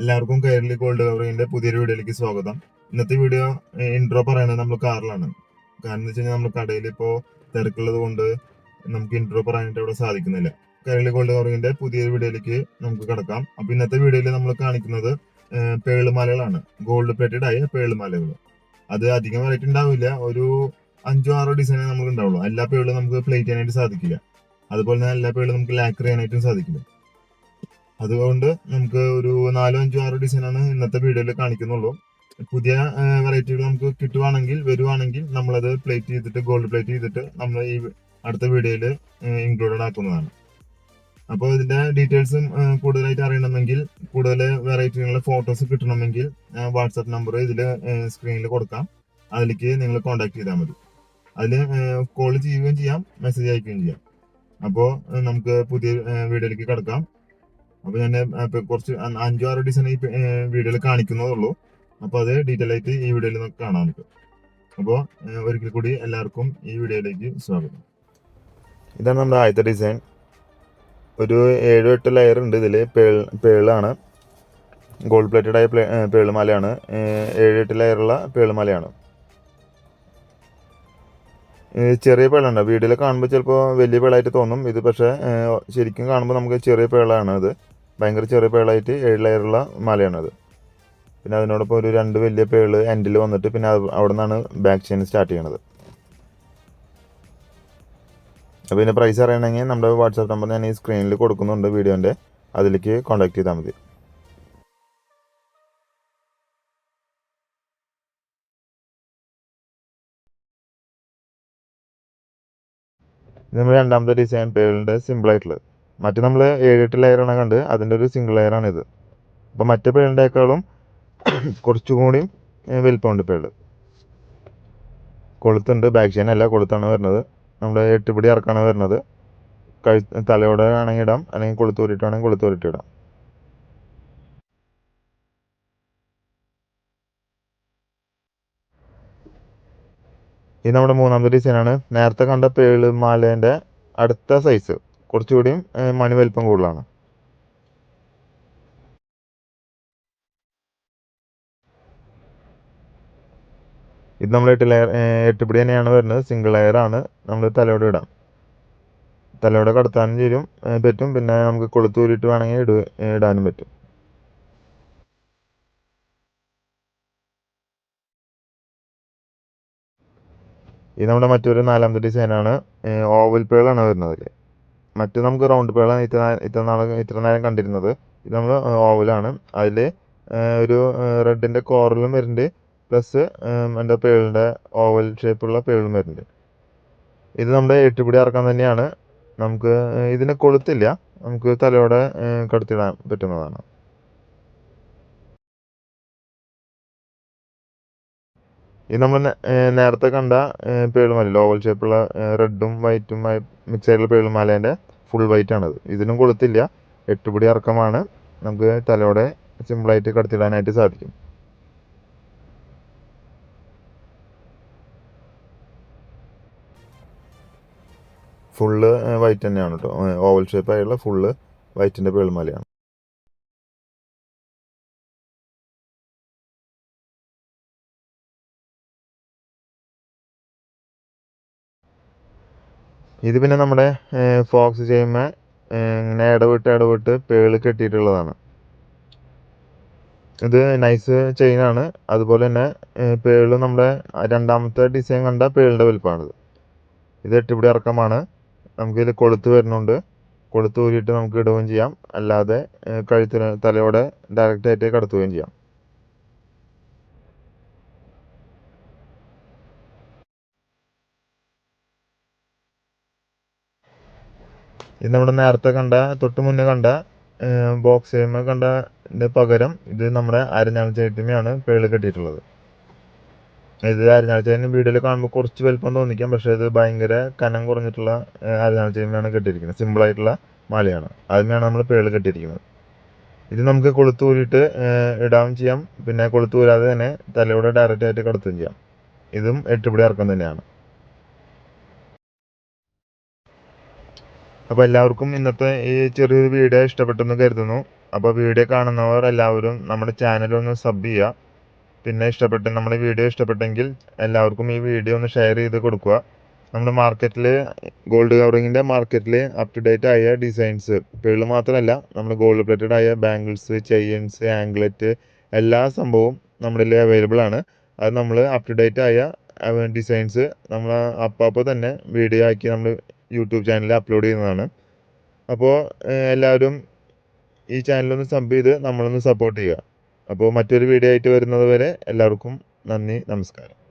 എല്ലാവർക്കും കയറിൽ ഗോൾഡ് കവറിന്റെ പുതിയൊരു വീഡിയോയിലേക്ക് സ്വാഗതം. ഇന്നത്തെ വീഡിയോ ഇൻട്രോ പറയുന്നത് നമ്മൾ കാറിലാണ്. കാരണം എന്ന് വെച്ച് കഴിഞ്ഞാൽ നമ്മൾ കടയിൽ ഇപ്പോൾ തിരക്കുള്ളത് കൊണ്ട് നമുക്ക് ഇൻട്രോ പറയാനായിട്ട് ഇവിടെ സാധിക്കുന്നില്ല. കയറിൽ ഗോൾഡ് കവറിന്റെ പുതിയൊരു വീഡിയോയിലേക്ക് നമുക്ക് കിടക്കാം. അപ്പൊ ഇന്നത്തെ വീഡിയോയിൽ നമ്മൾ കാണിക്കുന്നത് പേളുമാലകളാണ്. ഗോൾഡ് പ്ലേറ്റഡ് ആയ പേളുമാലകൾ അത് അധികം വെറൈറ്റി ഉണ്ടാവില്ല. ഒരു അഞ്ചോ ആറോ ഡിസൈനെ നമുക്ക് ഉണ്ടാവുള്ളൂ. എല്ലാ പേളും നമുക്ക് പ്ലേറ്റ് ചെയ്യാനായിട്ട് സാധിക്കില്ല. അതുപോലെ തന്നെ എല്ലാ പേളും നമുക്ക് ലാക്ക് ചെയ്യാനായിട്ടും സാധിക്കില്ല. അതുകൊണ്ട് നമുക്ക് ഒരു നാലോ അഞ്ചോ ആറോ ഡിസൈനാണ് ഇന്നത്തെ വീഡിയോയിൽ കാണിക്കുന്നുള്ളൂ. പുതിയ വെറൈറ്റികൾ നമുക്ക് കിട്ടുവാണെങ്കിൽ വരുവാണെങ്കിൽ നമ്മളത് പ്ലേറ്റ് ചെയ്തിട്ട് ഗോൾഡ് പ്ലേറ്റ് ചെയ്തിട്ട് നമ്മൾ ഈ അടുത്ത വീഡിയോയിൽ ഇൻക്ലൂഡഡ് ആക്കുന്നതാണ്. അപ്പോൾ ഇതിന്റെ ഡീറ്റെയിൽസും കൂടുതലായിട്ട് അറിയണമെങ്കിൽ കൂടുതൽ വെറൈറ്റികളുടെ ഫോട്ടോസ് കിട്ടണമെങ്കിൽ വാട്സാപ്പ് നമ്പർ ഇതിൽ സ്ക്രീനിൽ കൊടുക്കാം. അതിലേക്ക് നിങ്ങൾ കോൺടാക്ട് ചെയ്താൽ മതി. അതിൽ കോൾ ചെയ്യുകയും ചെയ്യാം മെസ്സേജ് അയക്കുകയും ചെയ്യാം. അപ്പോൾ നമുക്ക് പുതിയ വീഡിയോയിലേക്ക് കിടക്കാം. അപ്പൊ ഞാൻ കുറച്ച് അഞ്ചോ ആറോ ഡിസൈൻ ഈ വീഡിയോയിൽ കാണിക്കുന്നതേ ഉള്ളൂ അപ്പൊ അത് ഡീറ്റെയിൽ ആയിട്ട് ഈ വീഡിയോയിൽ നമുക്ക് കാണാൻ പറ്റും അപ്പോൾ ഒരിക്കൽ കൂടി എല്ലാവർക്കും ഈ വീഡിയോയിലേക്ക് സ്വാഗതം. ഇതാണ് നമ്മുടെ ആദ്യത്തെ ഡിസൈൻ ഒരു ഏഴോ എട്ട് ലെയർ ഉണ്ട് ഇതിൽ പേൾ പേളാണ് ഗോൾഡ് പ്ലേറ്റഡ് ആയ പേളുമാലയാണ്. ഏഴ് എട്ട് ലെയറുള്ള പേളുമാലയാണ്. ചെറിയ പേളാണ്. വീഡിയോയിൽ കാണുമ്പോൾ ചിലപ്പോൾ വലിയ പേളായിട്ട് തോന്നും. ഇത് പക്ഷേ ശരിക്കും കാണുമ്പോൾ നമുക്ക് ചെറിയ പേളാണ് ഇത് ഭയങ്കര ചെറിയ പേളായിട്ട് ഏഴ് ലെയറുള്ള മലയാണത്. പിന്നെ അതിനോടൊപ്പം ഒരു രണ്ട് വലിയ പേൾ എൻഡിൽ വന്നിട്ട് പിന്നെ അവിടെ നിന്നാണ് ബാക്ക് ചെയിൻ സ്റ്റാർട്ട് ചെയ്യണത്. അപ്പോൾ ഇതിന്റെ പ്രൈസ് അറിയണമെങ്കിൽ നമ്മുടെ വാട്സാപ്പ് നമ്പർ ഞാൻ ഈ സ്ക്രീനിൽ കൊടുക്കുന്നുണ്ട് വീഡിയോന്റെ അതിലേക്ക് കോൺടാക്ട് ചെയ്താൽ മതി. നമ്മൾ രണ്ടാമത്തെ ഡിസൈൻ പേരിന്റെ സിമ്പിൾ ആയിട്ടുള്ളത്. മറ്റു നമ്മൾ ഏഴെട്ട് ലെയറാണ് കണ്ടത്. അതിന്റെ ഒരു സിംഗിൾ ലെയറാണ് ഇത്. അപ്പോൾ മറ്റേ പേളിന്റെക്കാളും കുറച്ചുകൂടി വലിപ്പമുണ്ട് പേൾ കൊളുത്തുണ്ട്. ബാക്ക് ചെയിൻ അല്ല കൊളുത്താണ് വരുന്നത്. നമ്മുടെ എട്ടുപിടി ഇറക്കാണ് വരുന്നത്. കഴു തലയോടെ ആണെങ്കിൽ ഇടാം. അല്ലെങ്കിൽ കൊളുത്ത് ഊരിട്ടാണെങ്കിൽ കൊളുത്ത് ഊരിട്ട് ഇടാം. ഇത് നമ്മുടെ മൂന്നാമത്തെ ഡിസൈനാണ് നേരത്തെ കണ്ട പേൾ മാലേന്റെ അടുത്ത സൈസ് കുറച്ചുകൂടിയും മണി വലിപ്പം കൂടുതലാണ്. ഇത് നമ്മൾ എട്ട് ലെയർ എട്ടുപിടി തന്നെയാണ് വരുന്നത്. സിംഗിൾ ലെയർ ആണ്. നമ്മൾ തലയോട് ഇടാം. തലയോടെ കടത്താനും ചെയ്യും പറ്റും. പിന്നെ നമുക്ക് കൊളുത്തൂരിട്ട് വേണമെങ്കിൽ ഇട ഇടാനും പറ്റും. ഇത് നമ്മുടെ മറ്റൊരു നാലാമത്തെ ഡിസൈനാണ് ഓവൽ പേളാണ് വരുന്നത്. മറ്റു നമുക്ക് റൗണ്ട് പേളാണ് ഇത്ര ഇത്ര നാൾ ഇത്ര നേരം കണ്ടിരുന്നത്. ഇത് നമ്മൾ ഓവലാണ് അതിൽ ഒരു റെഡിന്റെ കോറലും വരുന്നുണ്ട്. പ്ലസ് എന്റെ പേളിന്റെ ഓവൽ ഷേപ്പുള്ള പേളും വരുന്നുണ്ട്. ഇത് നമ്മുടെ എട്ടുപിടി ഇറക്കാൻ തന്നെയാണ്. നമുക്ക് ഇതിന് കൊളുത്തില്ല. നമുക്ക് തലയോടെ കടത്തിടാൻ പറ്റുന്നതാണ്. ഇത് നമ്മൾ നേരത്തെ കണ്ട പേളുമല ലോവൽ ഷേപ്പുള്ള റെഡും വൈറ്റും മിക്സ് ആയിട്ടുള്ള പേളുമാലേന്റെ ഫുൾ വൈറ്റ് ആണത്. ഇതിനും കൊളുത്തില്ല. എട്ടുപിടി ഇറക്കമാണ് നമുക്ക് തലയോടെ സിമ്പിളായിട്ട് കടത്തിടാനായിട്ട് സാധിക്കും. ഫുള്ള് വൈറ്റ് തന്നെയാണ് കേട്ടോ ഓവൽ ഷേപ്പായുള്ള ഫുള്ള് വൈറ്റിന്റെ പേളുമാലയാണ്. ഇത് പിന്നെ നമ്മുടെ ഫോക്സ് ചെയ്യുമ്പോൾ ഇങ്ങനെ ഇടവിട്ട് ഇടവിട്ട് പേൾ കെട്ടിയിട്ടുള്ളതാണ്. ഇത് നൈസ് ചെയിനാണ് അതുപോലെ തന്നെ പേൾ നമ്മുടെ രണ്ടാമത്തെ ഡിസൈൻ കണ്ട പേളിന്റെ വലുപ്പമാണിത്. ഇത് എട്ടുപിടി ഇറക്കമാണ്. നമുക്കിത് കൊളുത്ത് വരുന്നുണ്ട്. കൊളുത്ത് ഊരിയിട്ട് നമുക്ക് ഇടുകയും ചെയ്യാം. അല്ലാതെ കഴുത്തിന് തലയോടെ ഡയറക്റ്റായിട്ട് കടത്തുകയും ചെയ്യാം. ഇത് നമ്മൾ നേരത്തെ കണ്ട തൊട്ട് മുന്നേ കണ്ട ബോക്സ് ചെയ്യുമ്പോൾ കണ്ടതിന് പകരം ഇത് നമ്മുടെ അരഞ്ഞാൾ ചേട്ടിനെയാണ് പേൾ കെട്ടിയിട്ടുള്ളത്. ഇത് അരഞ്ഞാൾ ചേട്ടൻ വീഡിയോയിൽ കാണുമ്പോൾ കുറച്ച് വലിപ്പം തോന്നിക്കാം പക്ഷേ ഇത് ഭയങ്കര കനം കുറഞ്ഞിട്ടുള്ള അരഞ്ഞാൾ ചേട്ടനാണ് കെട്ടിയിരിക്കുന്നത്. സിമ്പിൾ ആയിട്ടുള്ള മാലയാണ്. അതിനാണ് നമ്മൾ പേൾ കെട്ടിയിരിക്കുന്നത്. ഇത് നമുക്ക് കൊളുത്തൂരിയിട്ട് ഇടാം ചെയ്യാം. പിന്നെ കൊളുത്തൂരാതെ തന്നെ തലയോടെ ഡയറക്റ്റ് ആയിട്ട് കടത്തുകയും ചെയ്യാം. ഇതും എട്ടുപിടി ഇറക്കം തന്നെയാണ്. അപ്പോൾ എല്ലാവർക്കും ഇന്നത്തെ ഈ ചെറിയൊരു വീഡിയോ ഇഷ്ടപ്പെട്ടെന്ന് കരുതുന്നു. അപ്പോൾ വീഡിയോ കാണുന്നവർ എല്ലാവരും നമ്മുടെ ചാനൽ ഒന്ന് സബ് ചെയ്യുക. പിന്നെ ഇഷ്ടപ്പെട്ട നമ്മുടെ വീഡിയോ ഇഷ്ടപ്പെട്ടെങ്കിൽ എല്ലാവർക്കും ഈ വീഡിയോ ഒന്ന് ഷെയർ ചെയ്ത് കൊടുക്കുക. നമ്മുടെ മാർക്കറ്റിൽ ഗോൾഡ് കവറിങ്ങിന്റെ മാർക്കറ്റിൽ അപ് ടു ഡേറ്റ് ആയ ഡിസൈൻസ് പേൾ മാത്രമല്ല നമ്മൾ ഗോൾഡ് പ്ലേറ്റഡ് ആയ ബാംഗിൾസ് ചെയിൻസ് ആംഗ്ലറ്റ് എല്ലാ സംഭവവും നമ്മുടെ അവൈലബിൾ ആണ്. അത് നമ്മൾ അപ് ടു ഡേറ്റ് ആയ ഡിസൈൻസ് നമ്മൾ അപ്പോൾ തന്നെ വീഡിയോ ആക്കി നമ്മൾ യൂട്യൂബ് ചാനലിൽ അപ്ലോഡ് ചെയ്യുന്നതാണ്. അപ്പോൾ എല്ലാവരും ഈ ചാനലൊന്ന് സബ് ചെയ്ത് നമ്മളൊന്ന് സപ്പോർട്ട് ചെയ്യുക. അപ്പോൾ മറ്റൊരു വീഡിയോ ആയിട്ട് വരുന്നത് വരെ എല്ലാവർക്കും നന്ദി നമസ്കാരം.